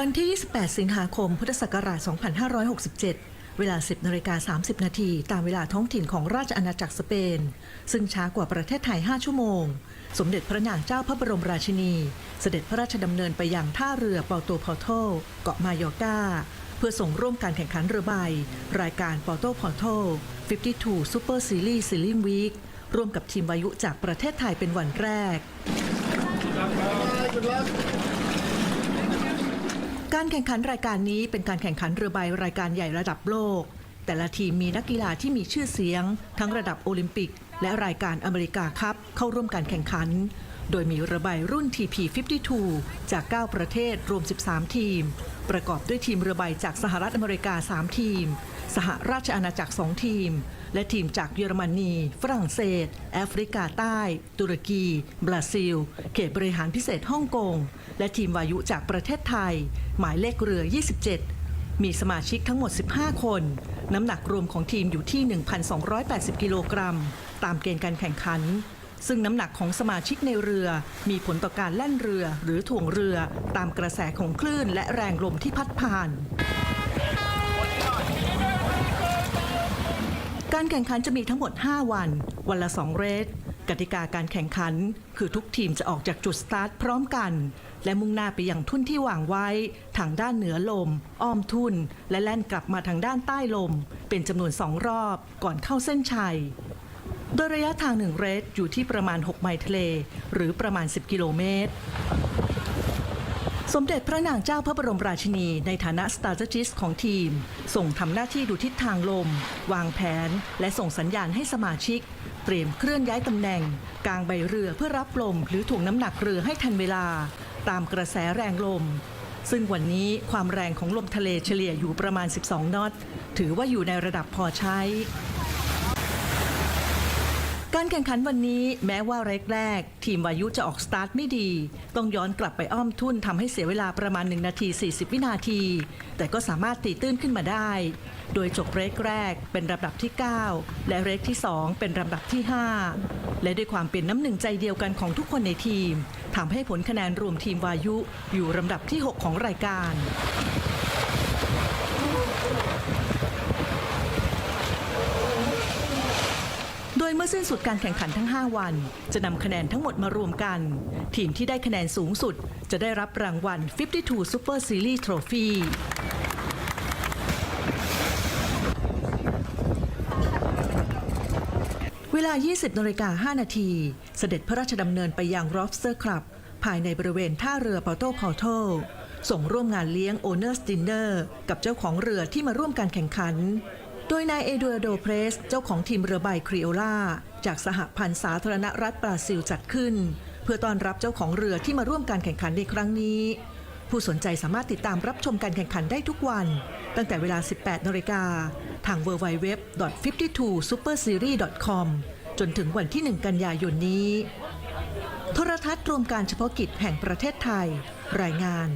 วันที่ 28 สิงหาคม พุทธศักราช 2567 เวลา 10นาฬิกา30 นาที ตามเวลาท้องถิ่นของราชอาณาจักรสเปน ซึ่งช้ากว่าประเทศไทย 5 ชั่วโมง สมเด็จพระนางเจ้าพระบรมราชินี เสด็จพระราชดำเนินไปยังท่าเรือเปาโตพอโตเกาะมายอกาเพื่อส่งร่วมการแข่งขันเรือใบ รายการเปาโตพอโต52 Super Series Sailing Week ร่วมกับทีมวายุจากประเทศไทยเป็นวันแรก การแข่งขันรายการนี้เป็นการแข่งขันเรือใบรายการใหญ่ระดับโลก แต่ละทีมมีนักกีฬาที่มีชื่อเสียง ทั้งระดับโอลิมปิก และรายการอเมริกาครับเข้าร่วมการแข่งขัน โดยมีเรือใบรุ่น TP 52 จาก 9 ประเทศรวม 13 ทีม ประกอบด้วยทีมเรือใบจากสหรัฐอเมริกา 3 ทีม สหราชอาณาจักร 2 ทีม และทีมจากเยอรมนี ฝรั่งเศส แอฟริกาใต้ ตุรกี บราซิล เขตบริหารพิเศษฮ่องกง และทีมวายุจากประเทศไทย หมายเลขเรือ 27 มีสมาชิกทั้งหมด 15 คน น้ำหนักรวมของทีมอยู่ที่ 1,280 กิโลกรัม ตามเกณฑ์การแข่งขัน ซึ่งน้ำหนักของสมาชิกในเรือ มีผลต่อการแล่นเรือหรือถ่วงเรือตามกระแสของคลื่นและแรงลมที่พัดผ่านการแข่งขันจะมีทั้งหมด 5 วัน วันละ 2 เรส กติกาการแข่งขัน คือทุกทีมจะออกจากจุดสตาร์ทพร้อมกัน และมุ่งหน้าไปยังทุ่นที่วางไว้ ทางด้านเหนือลม อ้อมทุ่น และแล่นกลับมาทางด้านใต้ลม เป็นจำนวน 2 รอบ ก่อนเข้าเส้นชัย โดยระยะทาง1เรสอยู่ที่ประมาณ 6 ไมล์ทะเล หรือประมาณ 10 กิโลเมตร สมเด็จพระนางเจ้าพระบรมราชินี ในฐานะสตาร์จิสของทีม ส่งทำหน้าที่ดูทิศทางลม วางแผน และส่งสัญญาณให้สมาชิก เตรียมเคลื่อนย้ายตำแหน่ง กลางใบเรือเพื่อรับลม หรือถ่วงน้ำหนักเรือให้ทันเวลา ตามกระแสแรงลม ซึ่งวันนี้ความแรงของลมทะเลเฉลี่ยอยู่ประมาณ 12 นอต ถือว่าอยู่ในระดับพอใช้ การแข่งขันวันนี้แม้ว่าแรกๆ ทีมวายุจะออกสตาร์ทไม่ดี ต้องย้อนกลับไปอ้อมทุ่นทำให้เสียเวลาประมาณ 1 นาที 40 วินาที แต่ก็สามารถตีตื้นขึ้นมาได้ โดยจบเรกแรกเป็นลำดับที่ 9 และเรกที่ 2 เป็นลำดับที่ 5 และด้วยความเป็นน้ำหนึ่งใจเดียวกันของทุกคนในทีมทำให้ผลคะแนนรวมทีมวายุอยู่ลำดับที่ 6 ของรายการ โดยเมื่อสิ้นสุดการแข่งขันทั้ง 5 วัน จะนำคะแนนทั้งหมดมารวมกัน ทีมที่ได้คะแนนสูงสุด จะได้รับรางวัล 52 Super Series Trophy เวลา 20นาฬิกา5นาที เสด็จพระราชดำเนินไปยัง Lobster Club ภายในบริเวณท่าเรือปาโตพอโตส่งร่วมงานเลี้ยง Owners Dinner กับเจ้าของเรือที่มาร่วมการแข่งขัน โดยนายเอดูโดเพรส เจ้าของทีมเรือใบครีโอลาจากสหพันธ์สาธารณรัฐบราซิลจัดขึ้น เพื่อต้อนรับเจ้าของเรือที่มาร่วมการแข่งขันในครั้งนี้ ผู้สนใจสามารถติดตามรับชมการแข่งขันได้ทุกวัน ตั้งแต่เวลา 18นาฬิกาทาง www.52superseries.com จนถึงวันที่ 1 กันยายนนี้ โทรทัศน์รวมการเฉพาะกิจแห่งประเทศไทย รายงาน